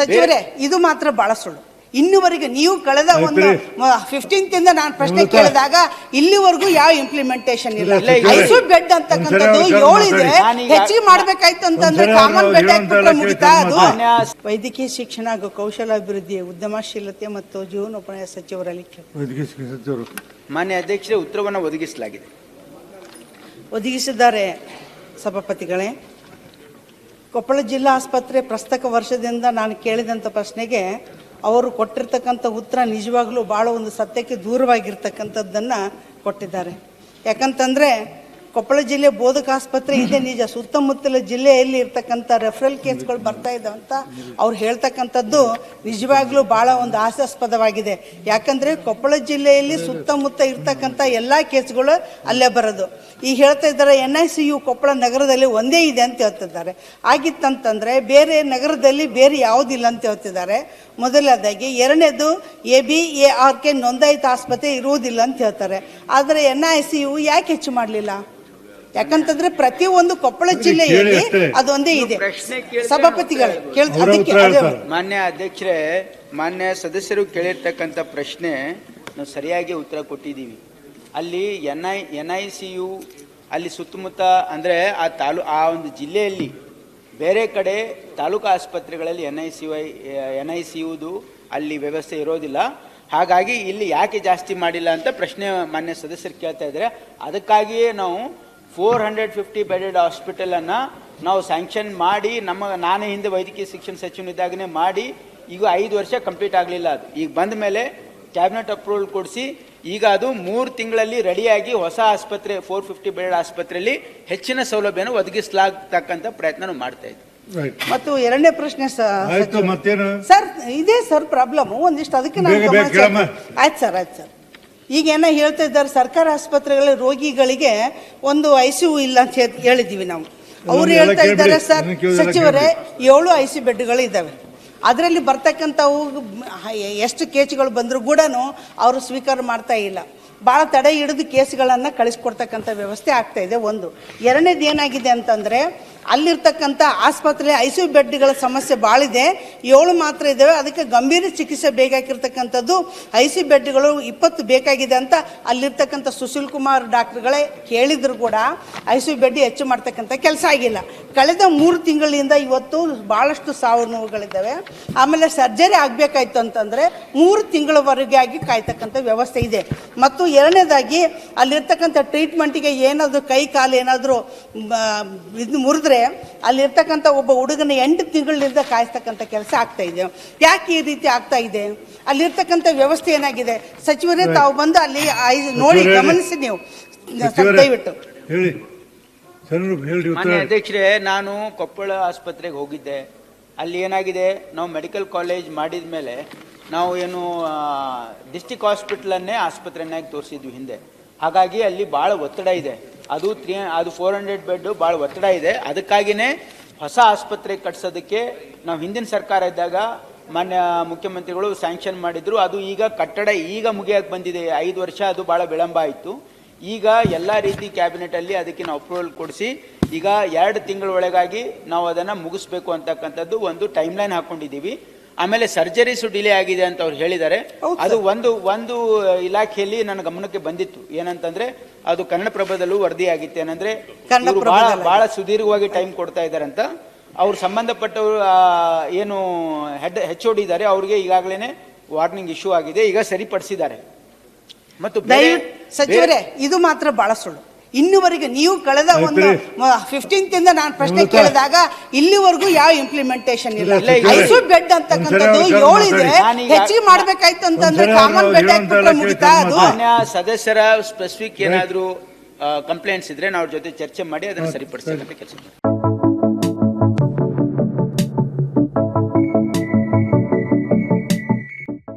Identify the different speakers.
Speaker 1: ಸಚಿವರೇ ಇದು ಮಾತ್ರ ಬಹಳ ಸುಳ್ಳು. ಇನ್ನುವರೆಗೆ ನೀವು ಕಳೆದ ಒಂದು ಫಿಫ್ಟೀನ್ತ್ ಇಂದ ನಾನು ಪ್ರಶ್ನೆ. ಕೇಳಿದಾಗ ಇಲ್ಲಿವರೆಗೂ ಯಾವ ಇಂಪ್ಲಿಮೆಂಟೇಷನ್ ಇಲ್ಲ. ಐಸು ಬೆಡ್ ಅಂತಕ್ಕಂಥದ್ದು ಏಳು ಇದೆ. ಹೆಚ್ಚಿಗೆ ಮಾಡ್ಬೇಕಾಯ್ತು ಅಂತಂದ್ರೆ ಕಾಮನ್ ಬೆಡ್ ಹಾಕ್ಬಿಟ್ರೆ ಮುಗಿತಾ ಅದು? ವೈದ್ಯಕೀಯ ಶಿಕ್ಷಣ ಹಾಗೂ ಕೌಶಲಾಭಿವೃದ್ಧಿ ಉದ್ಯಮಶೀಲತೆ ಮತ್ತು ಜೀವನೋಪಾಯ ಸಚಿವರಲ್ಲಿ
Speaker 2: ಮಾನ್ಯ ಅಧ್ಯಕ್ಷರೇ ಉತ್ತರವನ್ನು ಒದಗಿಸಲಾಗಿದೆ.
Speaker 1: ಒದಗಿಸಿದ್ದಾರೆ ಸಭಾಪತಿಗಳೇ. ಕೊಪ್ಪಳ ಜಿಲ್ಲಾ ಆಸ್ಪತ್ರೆ ಪ್ರಸ್ತಕ ವರ್ಷದಿಂದ ನಾನು ಕೇಳಿದಂಥ ಪ್ರಶ್ನೆಗೆ, ಅವರು ಕೊಟ್ಟಿರ್ತಕ್ಕಂಥ ಉತ್ತರ ನಿಜವಾಗ್ಲೂ ಭಾಳ ಒಂದು ಸತ್ಯಕ್ಕೆ ದೂರವಾಗಿರ್ತಕ್ಕಂಥದ್ದನ್ನು ಕೊಟ್ಟಿದ್ದಾರೆ. ಯಾಕಂತಂದರೆ ಕೊಪ್ಪಳ ಜಿಲ್ಲೆ ಬೋಧಕ ಆಸ್ಪತ್ರೆ ಇದೆ ನಿಜ. ಸುತ್ತಮುತ್ತಲ ಜಿಲ್ಲೆಯಲ್ಲಿ ಇರ್ತಕ್ಕಂಥ ರೆಫರಲ್ ಕೇಸ್ಗಳು ಬರ್ತಾ ಇದ್ದಾವೆ ಅಂತ ಅವ್ರು ಹೇಳ್ತಕ್ಕಂಥದ್ದು ನಿಜವಾಗ್ಲೂ ಭಾಳ ಒಂದು ಹಾಸ್ಯಾಸ್ಪದವಾಗಿದೆ. ಯಾಕಂದರೆ ಕೊಪ್ಪಳ ಜಿಲ್ಲೆಯಲ್ಲಿ ಸುತ್ತಮುತ್ತ ಇರ್ತಕ್ಕಂಥ ಎಲ್ಲ ಕೇಸ್ಗಳು ಅಲ್ಲೇ ಬರೋದು. ಈ ಹೇಳ್ತಾ ಇದ್ದಾರೆ N I C U Koppal ನಗರದಲ್ಲಿ ಒಂದೇ ಇದೆ ಅಂತ ಹೇಳ್ತಿದ್ದಾರೆ. ಆಗಿತ್ತಂತಂದರೆ ಬೇರೆ ನಗರದಲ್ಲಿ ಬೇರೆ ಯಾವುದಿಲ್ಲ ಅಂತ ಹೇಳ್ತಿದ್ದಾರೆ. ಮೊದಲನೇದಾಗಿ ಎರಡನೇದು A B A R K ನೋಂದಾಯಿತ ಆಸ್ಪತ್ರೆ ಇರುವುದಿಲ್ಲ ಅಂತ ಹೇಳ್ತಾರೆ. ಆದರೆ ಎನ್ ಐ ಸಿ ಯು ಯಾಕೆ ಹೆಚ್ಚು ಮಾಡಲಿಲ್ಲ? ಯಾಕಂತಂದ್ರೆ ಒಂದು ಕೊಪ್ಪಳ ಜಿಲ್ಲೆಯಲ್ಲಿ ಅದೊಂದೇ ಇದೆ. ಸಭಾಪತಿಗಳು ಕೇಳ ಅದಕ್ಕೆ.
Speaker 2: ಮಾನ್ಯ ಅಧ್ಯಕ್ಷರೇ ಮಾನ್ಯ ಸದಸ್ಯರು ಕೇಳಿರ್ತಕ್ಕಂಥ ಪ್ರಶ್ನೆ ನಾವು ಸರಿಯಾಗಿ ಉತ್ತರ ಕೊಟ್ಟಿದ್ದೀವಿ. ಅಲ್ಲಿ N I N I C U ಅಲ್ಲಿ ಸುತ್ತಮುತ್ತ ಅಂದರೆ ಆ ತಾಲೂ ಆ ಒಂದು ಜಿಲ್ಲೆಯಲ್ಲಿ ಬೇರೆ ಕಡೆ ತಾಲೂಕು ಆಸ್ಪತ್ರೆಗಳಲ್ಲಿ N I C Y N I C ಯುದು ಅಲ್ಲಿ ವ್ಯವಸ್ಥೆ ಇರೋದಿಲ್ಲ. ಹಾಗಾಗಿ ಇಲ್ಲಿ ಯಾಕೆ ಜಾಸ್ತಿ ಮಾಡಿಲ್ಲ ಅಂತ ಪ್ರಶ್ನೆ ಮಾನ್ಯ ಸದಸ್ಯರು ಕೇಳ್ತಾ ಇದ್ದಾರೆ. ಅದಕ್ಕಾಗಿಯೇ ನಾವು ಫೋರ್ ಹಂಡ್ರೆಡ್ ಫಿಫ್ಟಿ ಬೆಡೆಡ್ ಹಾಸ್ಪಿಟಲನ್ನು ನಾವು ಸ್ಯಾಂಕ್ಷನ್ ಮಾಡಿ ನಮ್ಮ ನಾನೇ ಹಿಂದೆ ವೈದ್ಯಕೀಯ ಶಿಕ್ಷಣ ಸಚಿವನಿದ್ದಾಗನೇ ಮಾಡಿ ಈಗ ಐದು ವರ್ಷ ಕಂಪ್ಲೀಟ್ ಆಗಲಿಲ್ಲ ಅದು. ಈಗ ಬಂದ ಮೇಲೆ ಕ್ಯಾಬಿನೆಟ್ ಅಪ್ರೂವಲ್ ಕೊಡಿಸಿ ಈಗ ಅದು ಮೂರು ತಿಂಗಳಲ್ಲಿ ರೆಡಿಯಾಗಿ ಹೊಸ ಆಸ್ಪತ್ರೆ ಫೋರ್ ಫಿಫ್ಟಿ ಬೆಡ್ ಆಸ್ಪತ್ರೆಯಲ್ಲಿ ಹೆಚ್ಚಿನ ಸೌಲಭ್ಯನ ಒದಗಿಸಲಾಗ್ತಕ್ಕಂಥ ಪ್ರಯತ್ನ ನಾವು ಮಾಡ್ತಾ ಇದ್ದೀವಿ
Speaker 3: ರೈಟ್
Speaker 1: ಮತ್ತು ಎರಡನೇ ಪ್ರಶ್ನೆ ಸ-
Speaker 3: ಆಯ್ತು ಮತ್ತೇನು?
Speaker 1: ಸರ್ ಇದೇ ಸರ್ ಪ್ರಾಬ್ಲಮ್ ಒಂದಿಷ್ಟು ಅದಕ್ಕೆ. ಆಯ್ತು ಸರ್ ಆಯ್ತು ಸರ್. ಈಗ ಏನೋ ಹೇಳ್ತಾ ಇದ್ದಾರೆ ಸರ್ಕಾರಿ ಆಸ್ಪತ್ರೆಗಳ ರೋಗಿಗಳಿಗೆ ಒಂದು ಐ ಸಿ ಯು ಇಲ್ಲ ಅಂತ ಹೇಳ್- ಹೇಳಿದ್ದೀವಿ ನಾವು. ಅವ್ರು ಹೇಳ್ತಾ ಇದ್ದಾರೆ ಸರ್ ಸಚಿವರೇ ಏಳು ಐ ಸಿ ಬೆಡ್ಗಳು ಇದ್ದಾವೆ. ಅದರಲ್ಲಿ ಬರ್ತಕ್ಕಂಥವು ಎಷ್ಟು ಕೇಸ್ಗಳು ಬಂದರೂ ಕೂಡ ಅವರು ಸ್ವೀಕಾರ ಮಾಡ್ತಾ ಇಲ್ಲ. ಭಾಳ ತಡೆ ಹಿಡಿದು ಕೇಸ್ಗಳನ್ನು ಕಳಿಸ್ಕೊಡ್ತಕ್ಕಂಥ ವ್ಯವಸ್ಥೆ ಆಗ್ತಾ ಇದೆ. ಒಂದು. ಎರಡನೇದು ಏನಾಗಿದೆ ಅಂತಂದರೆ ಅಲ್ಲಿರ್ತಕ್ಕಂಥ ಆಸ್ಪತ್ರೆ ಐ ಸಿ ಯು ಬೆಡ್ಗಳ ಸಮಸ್ಯೆ ಭಾಳಿದೆ ಏಳು ಮಾತ್ರ ಇದ್ದಾವೆ ಅದಕ್ಕೆ ಗಂಭೀರ ಚಿಕಿತ್ಸೆ ಬೇಕಾಗಿರ್ತಕ್ಕಂಥದ್ದು ಐ ಸಿ ಬೆಡ್ಗಳು ಇಪ್ಪತ್ತು ಬೇಕಾಗಿದೆ ಅಂತ ಅಲ್ಲಿರ್ತಕ್ಕಂಥ ಸುಶೀಲ್ ಕುಮಾರ್ ಡಾಕ್ಟ್ರುಗಳೇ ಕೇಳಿದ್ರು ಕೂಡ ಐ ಸಿ ಯು ಬೆಡ್ ಹೆಚ್ಚು ಮಾಡ್ತಕ್ಕಂಥ ಕೆಲಸ ಆಗಿಲ್ಲ. ಕಳೆದ ಮೂರು ತಿಂಗಳಿಂದ ಇವತ್ತು ಭಾಳಷ್ಟು ಸಾವು ನೋವುಗಳಿದ್ದಾವೆ. ಆಮೇಲೆ ಸರ್ಜರಿ ಆಗಬೇಕಾಯ್ತು ಅಂತಂದರೆ ಮೂರು ತಿಂಗಳವರೆಗೆ ಆಗಿ ಕಾಯ್ತಕ್ಕಂಥ ವ್ಯವಸ್ಥೆ ಇದೆ. ಮತ್ತು ಎರಡನೇದಾಗಿ ಅಲ್ಲಿರ್ತಕ್ಕಂಥ ಟ್ರೀಟ್ಮೆಂಟಿಗೆ ಏನಾದರೂ ಕೈ, ಕಾಲು ಏನಾದರೂ ಇದು ಮುರಿದ್ರೆ ಅಲ್ಲಿರ್ತಕ್ಕಂಥ ಒಬ್ಬ ಹುಡುಗನ ಎಂಟು ತಿಂಗಳಿಂದ ಕಾಯಿಸ್ತಕ್ಕಂಥ ಕೆಲಸ ಆಗ್ತಾ ಇದೆ. ಯಾಕೆ ಈ ರೀತಿ ಆಗ್ತಾ ಇದೆ? ಅಲ್ಲಿರ್ತಕ್ಕಂಥ ವ್ಯವಸ್ಥೆ ಏನಾಗಿದೆ? ಸಚಿವರೇ ತಾವು ಬಂದು ಅಲ್ಲಿ ನೋಡಿ ಗಮನಿಸಿ ನೀವು. ದಯವಿಟ್ಟು.
Speaker 2: ಅಧ್ಯಕ್ಷರೇ ನಾನು ಕೊಪ್ಪಳ ಆಸ್ಪತ್ರೆಗೆ ಹೋಗಿದ್ದೆ. ಅಲ್ಲಿ ಏನಾಗಿದೆ? ನಾವು ಮೆಡಿಕಲ್ ಕಾಲೇಜ್ ಮಾಡಿದ ಮೇಲೆ ನಾವು ಏನು ಡಿಸ್ಟಿಕ್ ಹಾಸ್ಪಿಟ್ಲನ್ನೇ ಆಸ್ಪತ್ರೆಯನ್ನಾಗಿ ತೋರಿಸಿದ್ವಿ ಹಿಂದೆ. ಹಾಗಾಗಿ ಅಲ್ಲಿ ಭಾಳ ಒತ್ತಡ ಇದೆ. ಅದು ತ್ರೀ, ಅದು ಫೋರ್ ಹಂಡ್ರೆಡ್ ಬೆಡ್ ಭಾಳ ಒತ್ತಡ ಇದೆ. ಅದಕ್ಕಾಗಿಯೇ ಹೊಸ ಆಸ್ಪತ್ರೆ ಕಟ್ಸೋದಕ್ಕೆ ನಾವು ಹಿಂದಿನ ಸರ್ಕಾರ ಇದ್ದಾಗ ಮಾನ್ಯ ಮುಖ್ಯಮಂತ್ರಿಗಳು ಸ್ಯಾಂಕ್ಷನ್ ಮಾಡಿದ್ರು. ಅದು ಈಗ ಕಟ್ಟಡ ಈಗ ಮುಗಿಯಕ್ಕೆ ಬಂದಿದೆ. ಐದು ವರ್ಷ ಅದು ಭಾಳ ವಿಳಂಬ ಆಯಿತು. ಈಗ ಎಲ್ಲ ರೀತಿ ಕ್ಯಾಬಿನೆಟಲ್ಲಿ ಅದಕ್ಕೆ ನಾವು ಅಪ್ರೂವಲ್ ಕೊಡಿಸಿ ಈಗ ಎರಡು ತಿಂಗಳ ಒಳಗಾಗಿ ನಾವು ಅದನ್ನು ಮುಗಿಸ್ಬೇಕು ಅಂತಕ್ಕಂಥದ್ದು ಒಂದು ಟೈಮ್ ಲೈನ್ ಹಾಕೊಂಡಿದ್ದೀವಿ. ಆಮೇಲೆ ಸರ್ಜರೀಸು ಡಿಲೇ ಆಗಿದೆ ಅಂತ ಅವ್ರು ಹೇಳಿದ್ದಾರೆ. ಅದು ಒಂದು ಒಂದು ಇಲಾಖೆಯಲ್ಲಿ ನನ್ನ ಗಮನಕ್ಕೆ ಬಂದಿತ್ತು. ಏನಂತಂದ್ರೆ ಅದು ಕನ್ನಡಪ್ರಭದಲ್ಲೂ ವರದಿ ಆಗಿತ್ತು ಏನಂದ್ರೆ ಬಹಳ ಬಹಳ ಸುದೀರ್ಘವಾಗಿ ಟೈಮ್ ಕೊಡ್ತಾ ಇದ್ದಾರೆ ಅಂತ. ಅವ್ರು ಸಂಬಂಧಪಟ್ಟವರು ಏನು ಹೆಡ್ ಹೆಚ್ ಇದ್ದಾರೆ ಅವ್ರಿಗೆ ಈಗಾಗಲೇ ವಾರ್ನಿಂಗ್ ಇಶ್ಯೂ ಆಗಿದೆ. ಈಗ ಸರಿಪಡಿಸಿದ್ದಾರೆ. ಮತ್ತು
Speaker 1: ಸಚಿವರೇ ಇದು ಮಾತ್ರ ಬಹಳ ಸುಳ್ಳು. ಇನ್ನುವರೆಗೆ ನೀವು ಕಳೆದ ಒಂದು. ಫಿಫ್ಟೀನ್ತ್ ಇಂದ ನಾನು ಪ್ರಶ್ನೆ. ಕೇಳಿದಾಗ ಇಲ್ಲಿವರೆಗೂ ಯಾವ ಇಂಪ್ಲಿಮೆಂಟೇಷನ್ ಇಲ್ಲ. ಐಸು ಬೆಡ್ ಅಂತಕ್ಕಂಥದ್ದು
Speaker 3: ಏಳಿದೆ
Speaker 1: ಏಳು ಇದೆ. ಹೆಚ್ಚಿಗೆ ಮಾಡ್ಬೇಕಾಯ್ತು ಅಂತಂದ್ರೆ ಕಾಮನ್ ಬೆಡ್ ಹಾಕ್ಬಿಟ್ರೆ ಮುಗಿತಾ ಅದು?
Speaker 2: ಸದಸ್ಯರ ಸ್ಪೆಸಿಫಿಕ್ ಏನಾದರೂ ಕಂಪ್ಲೇಂಟ್ಸ್ ಇದ್ರೆ ನಾವು ಜೊತೆ ಚರ್ಚೆ ಮಾಡಿ ಅದನ್ನ ಸರಿಪಡಿಸಬೇಕಂತ ಕೆಲಸ